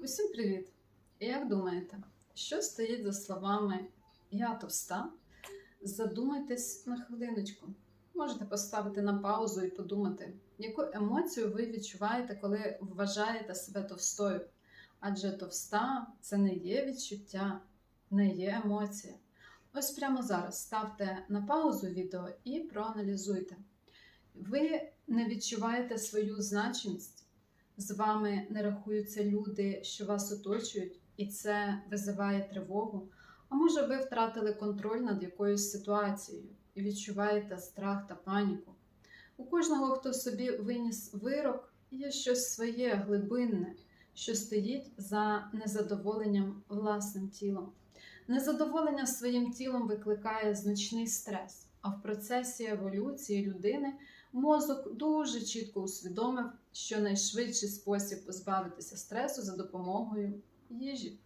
Усім привіт! Як думаєте, що стоїть за словами Я товста? Задумайтесь на хвилиночку. Можете поставити на паузу і подумати, яку емоцію ви відчуваєте, коли вважаєте себе товстою. Адже товста це не є відчуття, не є емоція. Ось прямо зараз ставте на паузу відео і проаналізуйте. Ви не відчуваєте свою значимість з вами не рахуються люди, що вас оточують, і це визиває тривогу. А може, ви втратили контроль над якоюсь ситуацією і відчуваєте страх та паніку. У кожного, хто собі виніс вирок, є щось своє глибинне, що стоїть за незадоволенням власним тілом. Незадоволення своїм тілом викликає значний стрес, а в процесі еволюції людини мозок дуже чітко усвідомив, що найшвидший спосіб позбавитися стресу за допомогою їжі.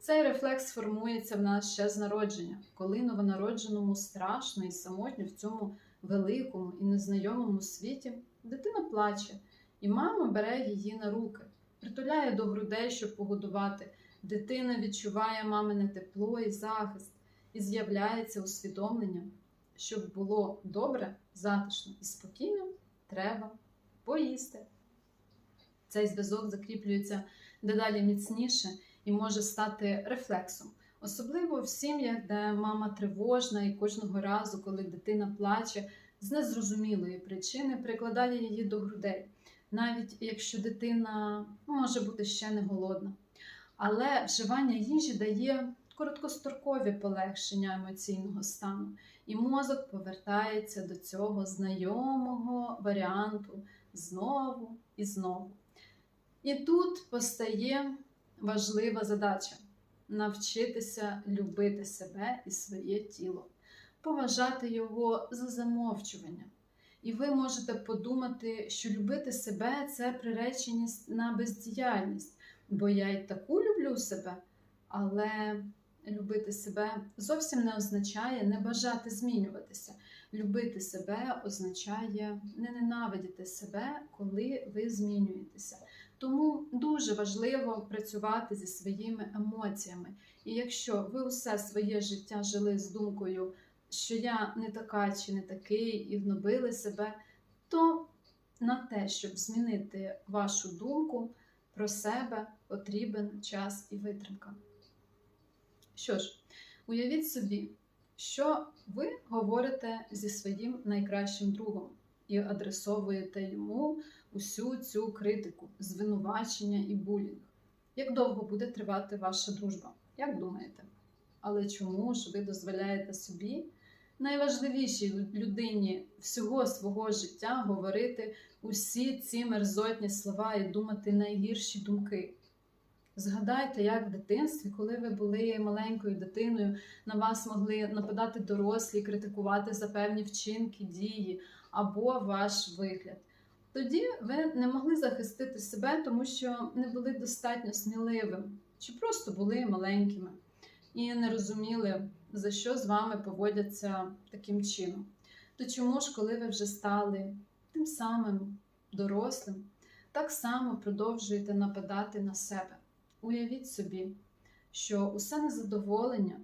Цей рефлекс формується в нас ще з народження, коли новонародженому страшно і самотньо в цьому великому і незнайомому світі дитина плаче, і мама бере її на руки, притуляє до грудей, щоб погодувати. Дитина відчуває мамине тепло і захист, і з'являється усвідомлення, щоб було добре, затишно і спокійно, треба поїсти. Цей зв'язок закріплюється дедалі міцніше і може стати рефлексом. Особливо в сім'ях, де мама тривожна, і кожного разу, коли дитина плаче, з незрозумілої причини прикладає її до грудей, навіть якщо дитина може бути ще не голодна. Але вживання їжі дає короткострокові полегшення емоційного стану, і мозок повертається до цього знайомого варіанту знову і знову. І тут постає важлива задача навчитися любити себе і своє тіло, поважати його за замовчування. І ви можете подумати, що любити себе це приреченість на бездіяльність, бо я й таку люблю себе, але любити себе зовсім не означає не бажати змінюватися. Любити себе означає не ненавидіти себе, коли ви змінюєтеся. Тому дуже важливо працювати зі своїми емоціями. І якщо ви усе своє життя жили з думкою, що я не така чи не такий, і гнобили себе, то на те, щоб змінити вашу думку про себе, потрібен час і витримка. Що ж, уявіть собі, що ви говорите зі своїм найкращим другом і адресовуєте йому усю цю критику, звинувачення і булінг. Як довго буде тривати ваша дружба? Як думаєте? Але чому ж ви дозволяєте собі, найважливішій людині всього свого життя, говорити усі ці мерзотні слова і думати найгірші думки? Згадайте, як в дитинстві, коли ви були маленькою дитиною, на вас могли нападати дорослі, критикувати за певні вчинки, дії або ваш вигляд. Тоді ви не могли захистити себе, тому що не були достатньо сміливими, чи просто були маленькими і не розуміли, за що з вами поводяться таким чином. То чому ж, коли ви вже стали тим самим дорослим, так само продовжуєте нападати на себе? Уявіть собі, що усе незадоволення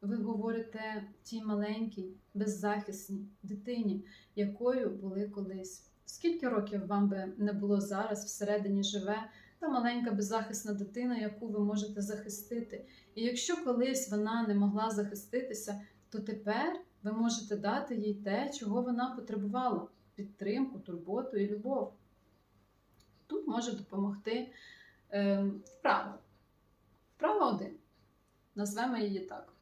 ви говорите тій маленькій, беззахисній дитині, якою були колись. Скільки років вам би не було зараз всередині живе та маленька беззахисна дитина, яку ви можете захистити? І якщо колись вона не могла захиститися, то тепер ви можете дати їй те, чого вона потребувала підтримку, турботу і любов. Тут може допомогти е, вправа. Вправа один. Назвемо її так.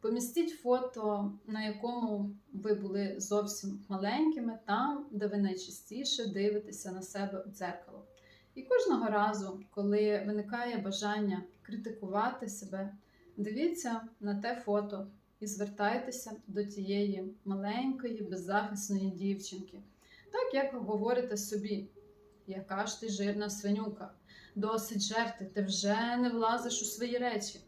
Помістіть фото, на якому ви були зовсім маленькими, там, де ви найчастіше дивитеся на себе у дзеркало. І кожного разу, коли виникає бажання критикувати себе, дивіться на те фото і звертайтеся до тієї маленької, беззахисної дівчинки. Так як говорите собі, яка ж ти жирна свинюка, досить жерти, ти вже не влазиш у свої речі.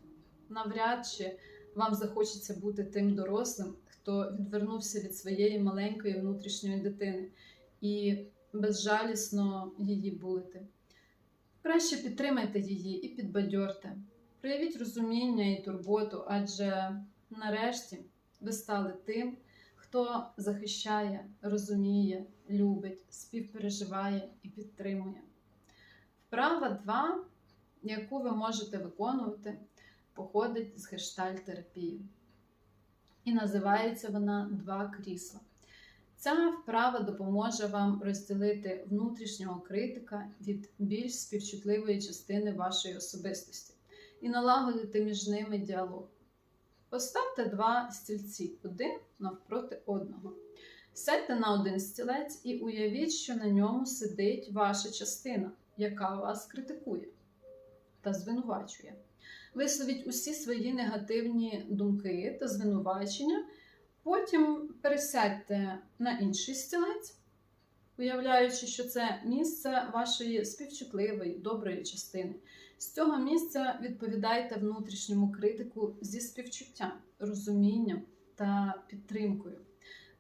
Навряд чи вам захочеться бути тим дорослим, хто відвернувся від своєї маленької внутрішньої дитини і безжалісно її булити. Краще підтримайте її і підбадьорте. Проявіть розуміння і турботу, адже нарешті ви стали тим, хто захищає, розуміє, любить, співпереживає і підтримує. Вправа 2, яку ви можете виконувати, походить з гештальт-терапії. І називається вона Два крісла. Ця вправа допоможе вам розділити внутрішнього критика від більш співчутливої частини вашої особистості і налагодити між ними діалог. Поставте два стільці один навпроти одного. Сядьте на один стілець і уявіть, що на ньому сидить ваша частина, яка вас критикує та звинувачує. Висловіть усі свої негативні думки та звинувачення. Потім пересядьте на інший стілець, уявляючи, що це місце вашої співчутливої, доброї частини. З цього місця відповідайте внутрішньому критику зі співчуттям, розумінням та підтримкою.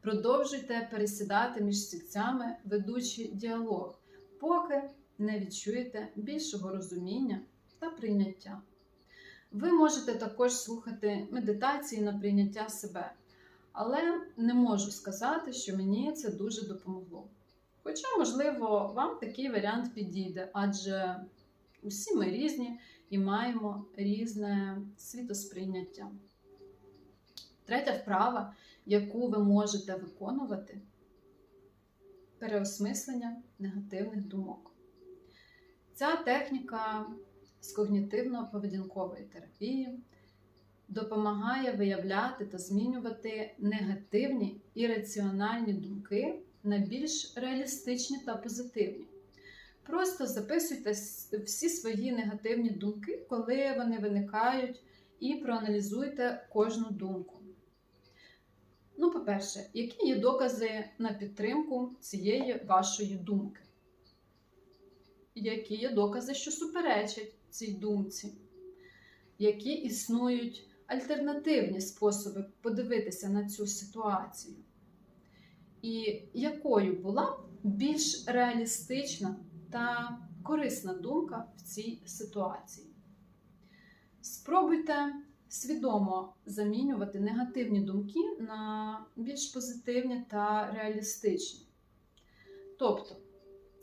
Продовжуйте пересідати між стільцями, ведучи діалог, поки не відчуєте більшого розуміння та прийняття. Ви можете також слухати медитації на прийняття себе, але не можу сказати, що мені це дуже допомогло. Хоча, можливо, вам такий варіант підійде, адже усі ми різні і маємо різне світосприйняття. Третя вправа, яку ви можете виконувати переосмислення негативних думок. Ця техніка з когнітивно-поведінкової терапії допомагає виявляти та змінювати негативні і раціональні думки на більш реалістичні та позитивні. Просто записуйте всі свої негативні думки, коли вони виникають, і проаналізуйте кожну думку. Ну, по-перше, які є докази на підтримку цієї вашої думки? Які є докази, що суперечать цій думці? Які існують альтернативні способи подивитися на цю ситуацію? І якою була більш реалістична та корисна думка в цій ситуації? Спробуйте свідомо замінювати негативні думки на більш позитивні та реалістичні. Тобто,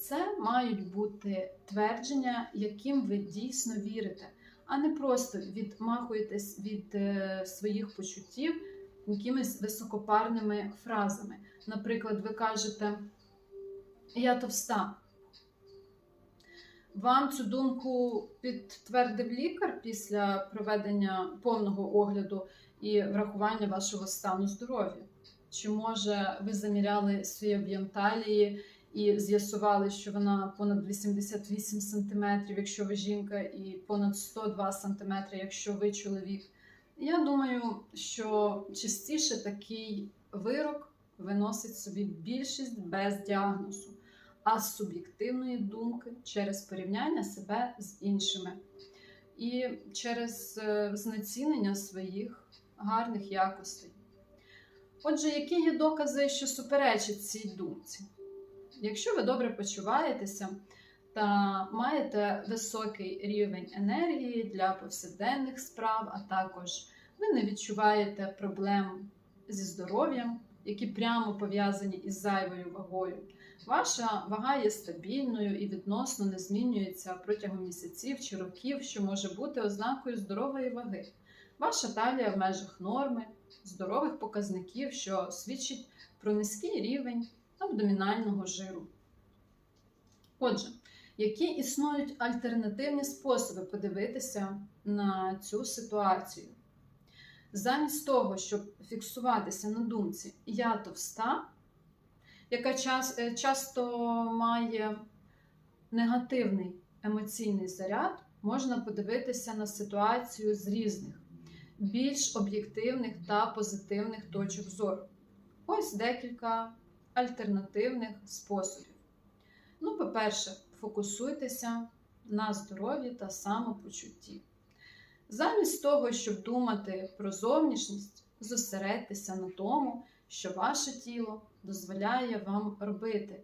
це мають бути твердження, яким ви дійсно вірите, а не просто відмахуєтесь від е, своїх почуттів якимись високопарними фразами. Наприклад, ви кажете, я товста. Вам цю думку підтвердив лікар після проведення повного огляду і врахування вашого стану здоров'я? Чи може ви заміряли свій об'єм талії і з'ясували, що вона понад 88 см, якщо ви жінка, і понад 102 см, якщо ви чоловік? Я думаю, що частіше такий вирок виносить собі більшість без діагнозу а з суб'єктивної думки через порівняння себе з іншими і через е, знецінення своїх гарних якостей. Отже, які є докази, що суперечать цій думці? Якщо ви добре почуваєтеся та маєте високий рівень енергії для повсякденних справ, а також ви не відчуваєте проблем зі здоров'ям, які прямо пов'язані із зайвою вагою, Ваша вага є стабільною і відносно не змінюється протягом місяців чи років, що може бути ознакою здорової ваги. Ваша талія в межах норми, здорових показників, що свідчить про низький рівень абдомінального жиру. Отже, які існують альтернативні способи подивитися на цю ситуацію? Замість того, щоб фіксуватися на думці Я товста, яка е, часто має негативний емоційний заряд, можна подивитися на ситуацію з різних, більш об'єктивних та позитивних точок зору. Ось декілька альтернативних способів. Ну, по-перше, фокусуйтеся на здоров'ї та самопочутті. Замість того, щоб думати про зовнішність, зосередьтеся на тому, що ваше тіло дозволяє вам робити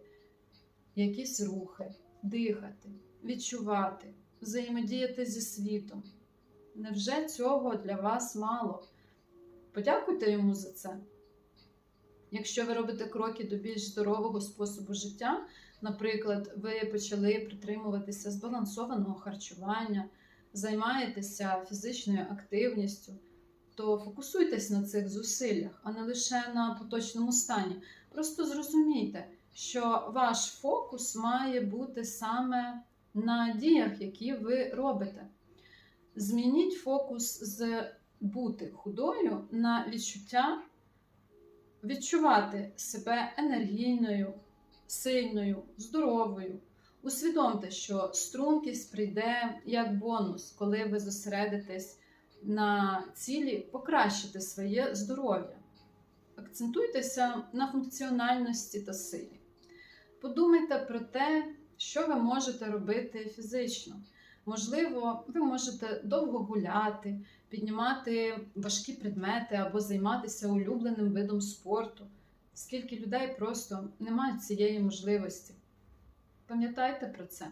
якісь рухи, дихати, відчувати, взаємодіяти зі світом. Невже цього для вас мало? Подякуйте йому за це. Якщо ви робите кроки до більш здорового способу життя, наприклад, ви почали притримуватися збалансованого харчування, займаєтеся фізичною активністю, то фокусуйтесь на цих зусиллях, а не лише на поточному стані. Просто зрозумійте, що ваш фокус має бути саме на діях, які ви робите. Змініть фокус з бути худою на відчуття, відчувати себе енергійною, сильною, здоровою. Усвідомте, що стрункість прийде як бонус, коли ви зосередитесь на цілі покращити своє здоров'я. Акцентуйтеся на функціональності та силі. Подумайте про те, що ви можете робити фізично. Можливо, ви можете довго гуляти, піднімати важкі предмети або займатися улюбленим видом спорту. Скільки людей просто не мають цієї можливості. Пам'ятайте про це.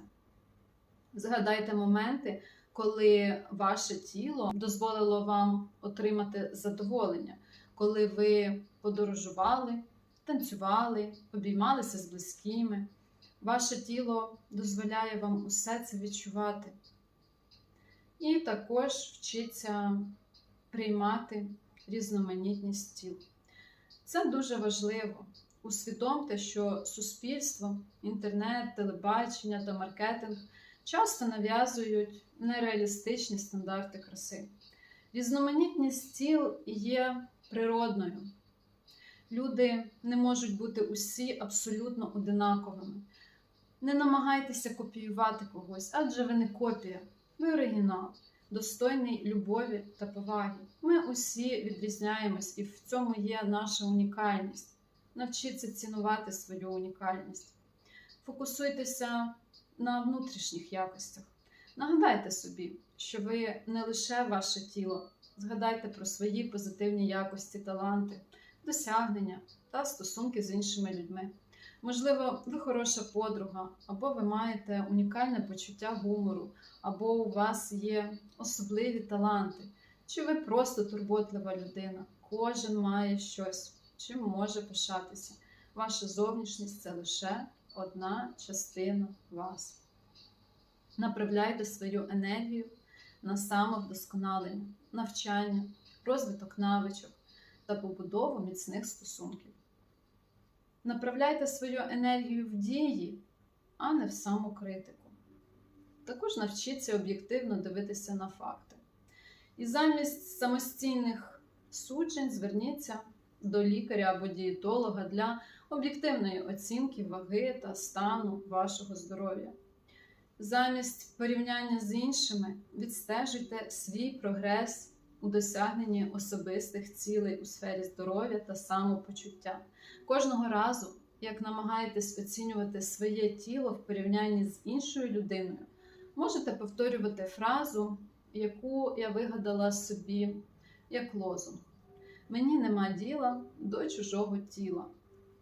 Згадайте моменти, коли ваше тіло дозволило вам отримати задоволення, коли ви подорожували, танцювали, обіймалися з близькими. Ваше тіло дозволяє вам усе це відчувати. І також вчиться приймати різноманітність тіл. Це дуже важливо. Усвідомте, що суспільство, інтернет, телебачення та маркетинг часто нав'язують нереалістичні стандарти краси. Різноманітність тіл є природною. Люди не можуть бути усі абсолютно одинаковими. Не намагайтеся копіювати когось, адже ви не копія, ви оригінал, достойний любові та поваги. Ми усі відрізняємось, і в цьому є наша унікальність. Навчіться цінувати свою унікальність. Фокусуйтеся на внутрішніх якостях. Нагадайте собі, що ви не лише ваше тіло, згадайте про свої позитивні якості, таланти, досягнення та стосунки з іншими людьми. Можливо, ви хороша подруга, або ви маєте унікальне почуття гумору, або у вас є особливі таланти, чи ви просто турботлива людина. Кожен має щось, чим може пишатися. Ваша зовнішність це лише одна частина вас. Направляйте свою енергію на самовдосконалення, навчання, розвиток навичок та побудову міцних стосунків. Направляйте свою енергію в дії, а не в самокритику. Також навчіться об'єктивно дивитися на факти. І замість самостійних суджень зверніться до лікаря або дієтолога для об'єктивної оцінки ваги та стану вашого здоров'я. Замість порівняння з іншими відстежуйте свій прогрес у досягненні особистих цілей у сфері здоров'я та самопочуття. Кожного разу, як намагаєтесь оцінювати своє тіло в порівнянні з іншою людиною, можете повторювати фразу, яку я вигадала собі як лозунг. Мені нема діла до чужого тіла.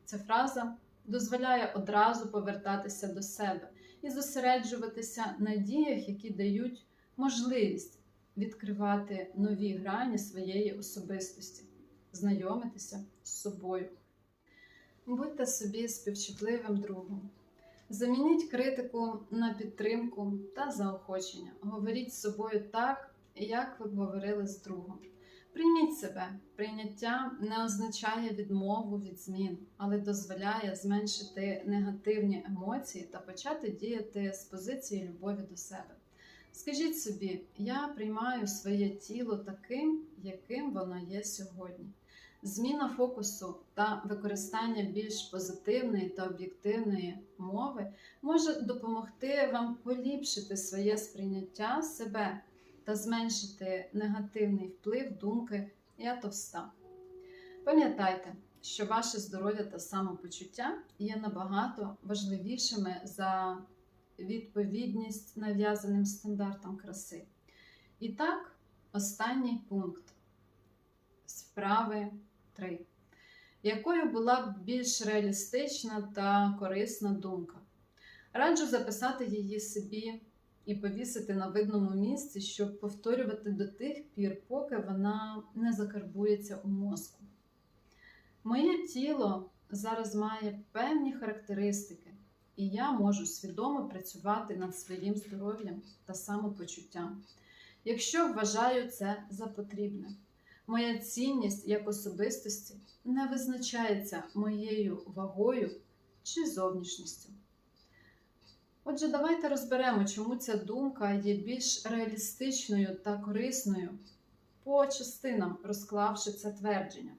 Ця фраза дозволяє одразу повертатися до себе і зосереджуватися на діях, які дають можливість відкривати нові грані своєї особистості, знайомитися з собою. Будьте собі співчутливим другом. Замініть критику на підтримку та заохочення. Говоріть з собою так, як ви б говорили з другом. Прийміть себе. Прийняття не означає відмову від змін, але дозволяє зменшити негативні емоції та почати діяти з позиції любові до себе. Скажіть собі, я приймаю своє тіло таким, яким воно є сьогодні. Зміна фокусу та використання більш позитивної та об'єктивної мови може допомогти вам поліпшити своє сприйняття себе та зменшити негативний вплив думки я товста. Пам'ятайте, що ваше здоров'я та самопочуття є набагато важливішими за відповідність нав'язаним стандартам краси. І так, останній пункт справи 3. Якою була б більш реалістична та корисна думка? Раджу записати її собі і повісити на видному місці, щоб повторювати до тих пір, поки вона не закарбується у мозку. Моє тіло зараз має певні характеристики, і я можу свідомо працювати над своїм здоров'ям та самопочуттям, якщо вважаю це за потрібне. Моя цінність як особистості не визначається моєю вагою чи зовнішністю. Отже, давайте розберемо, чому ця думка є більш реалістичною та корисною по частинам, розклавши це твердження.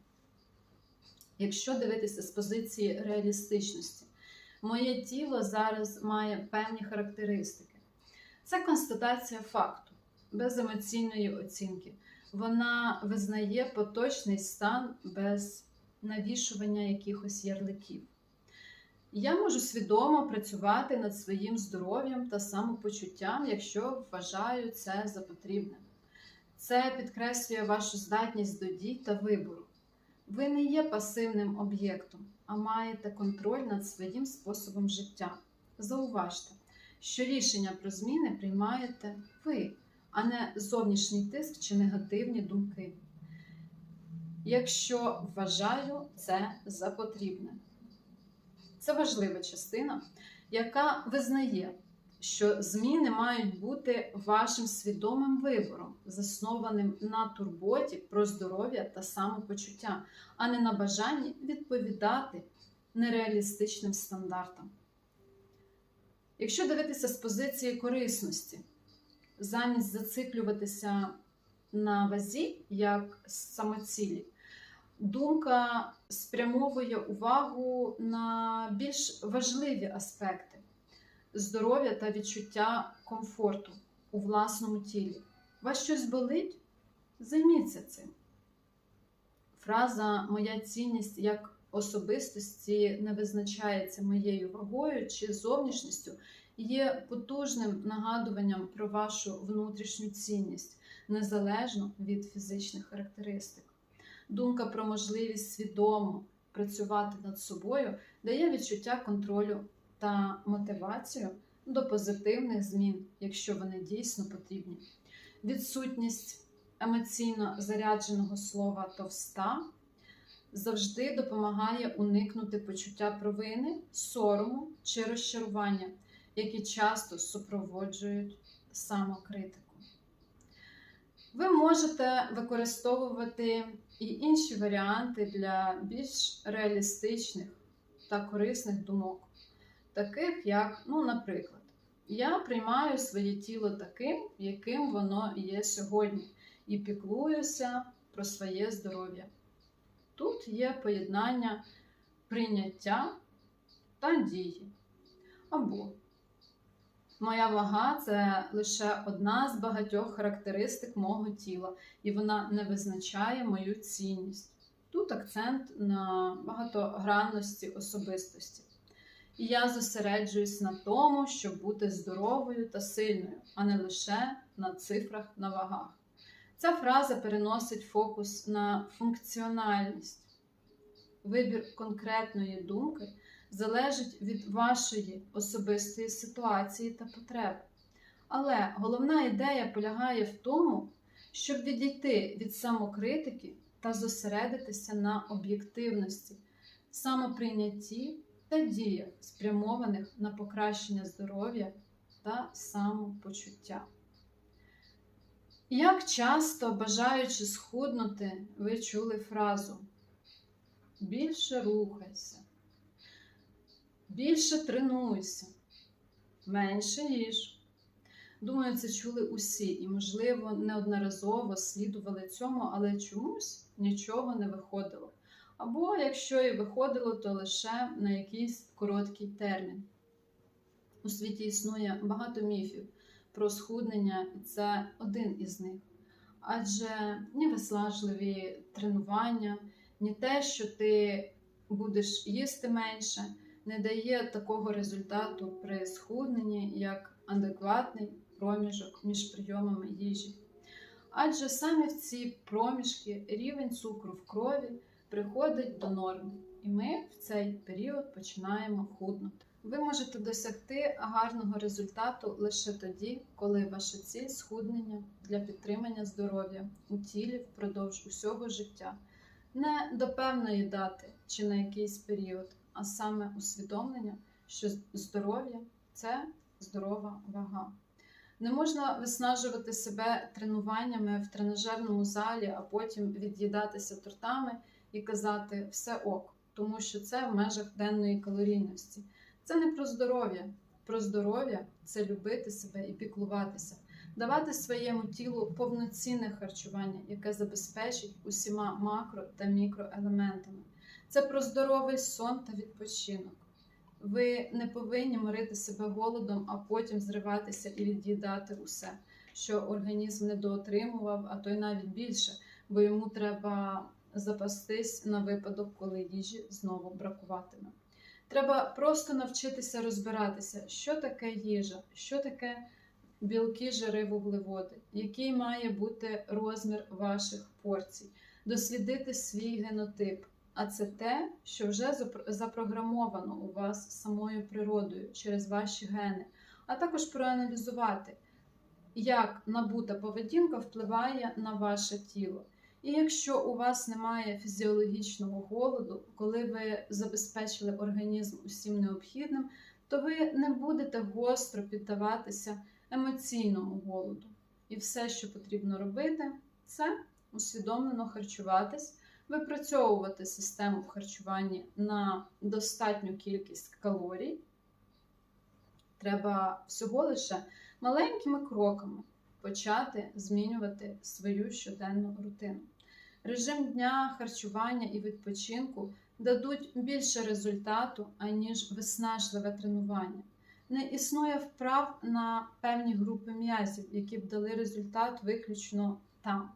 Якщо дивитися з позиції реалістичності, моє тіло зараз має певні характеристики. Це констатація факту, без емоційної оцінки. Вона визнає поточний стан без навішування якихось ярликів. Я можу свідомо працювати над своїм здоров'ям та самопочуттям, якщо вважаю це за потрібне. Це підкреслює вашу здатність до дій та вибору. Ви не є пасивним об'єктом, а маєте контроль над своїм способом життя. Зауважте, що рішення про зміни приймаєте ви, а не зовнішній тиск чи негативні думки. Якщо вважаю це за потрібне. Це важлива частина, яка визнає, що зміни мають бути вашим свідомим вибором, заснованим на турботі про здоров'я та самопочуття, а не на бажанні відповідати нереалістичним стандартам. Якщо дивитися з позиції корисності, замість зациклюватися на вазі як самоцілі, думка спрямовує увагу на більш важливі аспекти здоров'я та відчуття комфорту у власному тілі. Вас щось болить? Займіться цим. Фраза Моя цінність як особистості не визначається моєю вагою чи зовнішністю, є потужним нагадуванням про вашу внутрішню цінність, незалежно від фізичних характеристик. Думка про можливість свідомо працювати над собою дає відчуття контролю та мотивацію до позитивних змін, якщо вони дійсно потрібні. Відсутність емоційно зарядженого слова товста завжди допомагає уникнути почуття провини, сорому чи розчарування, які часто супроводжують самокритику. Ви можете використовувати і інші варіанти для більш реалістичних та корисних думок, таких як, ну, наприклад, я приймаю своє тіло таким, яким воно є сьогодні, і піклуюся про своє здоров'я. Тут є поєднання прийняття та дії. Або Моя вага це лише одна з багатьох характеристик мого тіла, і вона не визначає мою цінність. Тут акцент на багатогранності особистості. І я зосереджуюсь на тому, щоб бути здоровою та сильною, а не лише на цифрах на вагах. Ця фраза переносить фокус на функціональність. Вибір конкретної думки залежить від вашої особистої ситуації та потреб. Але головна ідея полягає в тому, щоб відійти від самокритики та зосередитися на об'єктивності, самоприйнятті та діях, спрямованих на покращення здоров'я та самопочуття. Як часто, бажаючи схуднути, ви чули фразу більше рухайся, більше тренуйся, менше їж. Думаю, це чули усі і, можливо, неодноразово слідували цьому, але чомусь нічого не виходило. Або якщо і виходило, то лише на якийсь короткий термін. У світі існує багато міфів про схуднення, і це один із них. Адже ні виснажливі тренування, ні те, що ти будеш їсти менше, не дає такого результату при схудненні, як адекватний проміжок між прийомами їжі. Адже саме в ці проміжки рівень цукру в крові приходить до норми, і ми в цей період починаємо худнути. Ви можете досягти гарного результату лише тоді, коли ваша ціль схуднення для підтримання здоров'я у тілі впродовж усього життя, не до певної дати чи на якийсь період, а саме усвідомлення, що здоров'я це здорова вага. Не можна виснажувати себе тренуваннями в тренажерному залі, а потім від'їдатися тортами і казати все ок, тому що це в межах денної калорійності. Це не про здоров'я. Про здоров'я це любити себе і піклуватися, давати своєму тілу повноцінне харчування, яке забезпечить усіма макро та мікроелементами. Це про здоровий сон та відпочинок. Ви не повинні морити себе голодом, а потім зриватися і від'їдати усе, що організм недоотримував, а то й навіть більше, бо йому треба запастись на випадок, коли їжі знову бракуватиме. Треба просто навчитися розбиратися, що таке їжа, що таке білки, жири, вуглеводи, який має бути розмір ваших порцій, дослідити свій генотип. А це те, що вже запрограмовано у вас самою природою через ваші гени, а також проаналізувати, як набута поведінка впливає на ваше тіло. І якщо у вас немає фізіологічного голоду, коли ви забезпечили організм усім необхідним, то ви не будете гостро піддаватися емоційному голоду. І все, що потрібно робити, це усвідомлено харчуватись, випрацьовувати систему в харчуванні на достатню кількість калорій. Треба всього лише маленькими кроками почати змінювати свою щоденну рутину. Режим дня, харчування і відпочинку дадуть більше результату, аніж виснажливе тренування. Не існує вправ на певні групи м'язів, які б дали результат виключно там.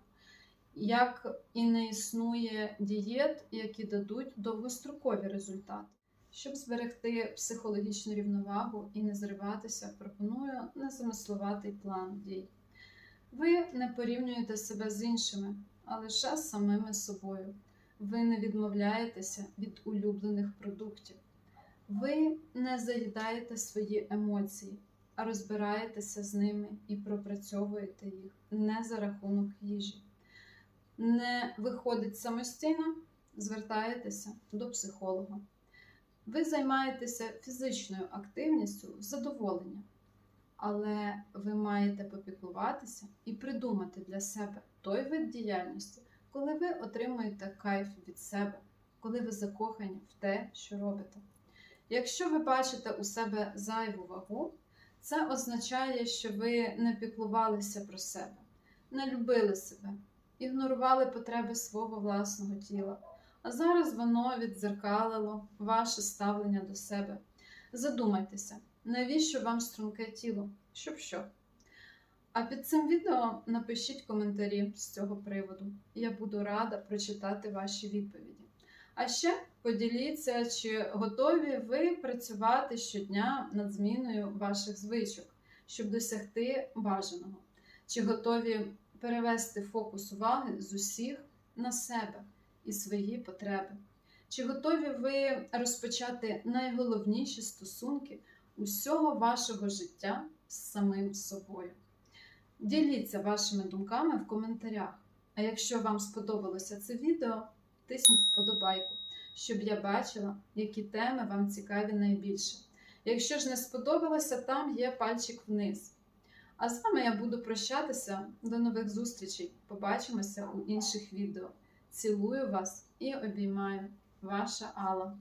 Як і не існує дієт, які дадуть довгострокові результати. Щоб зберегти психологічну рівновагу і не зриватися, пропоную незамисловатий план дій. Ви не порівнюєте себе з іншими, а лише з самими собою. Ви не відмовляєтеся від улюблених продуктів. Ви не заїдаєте свої емоції, а розбираєтеся з ними і пропрацьовуєте їх не за рахунок їжі. Не виходить самостійно, звертаєтеся до психолога. Ви займаєтеся фізичною активністю в задоволення, але ви маєте попіклуватися і придумати для себе той вид діяльності, коли ви отримуєте кайф від себе, коли ви закохані в те, що робите. Якщо ви бачите у себе зайву вагу, це означає, що ви не піклувалися про себе, не любили себе, ігнорували потреби свого власного тіла. А зараз воно віддзеркалило ваше ставлення до себе. Задумайтеся, навіщо вам струнке тіло? Щоб що? А під цим відео напишіть коментарі з цього приводу. Я буду рада прочитати ваші відповіді. А ще поділіться, чи готові ви працювати щодня над зміною ваших звичок, щоб досягти бажаного, чи готові перевести фокус уваги з усіх на себе і свої потреби. Чи готові ви розпочати найголовніші стосунки усього вашого життя з самим собою? Діліться вашими думками в коментарях. А якщо вам сподобалося це відео, тисніть вподобайку, щоб я бачила, які теми вам цікаві найбільше. Якщо ж не сподобалося, там є пальчик вниз. А з вами я буду прощатися. До нових зустрічей. Побачимося у інших відео. Цілую вас і обіймаю, ваша Алла.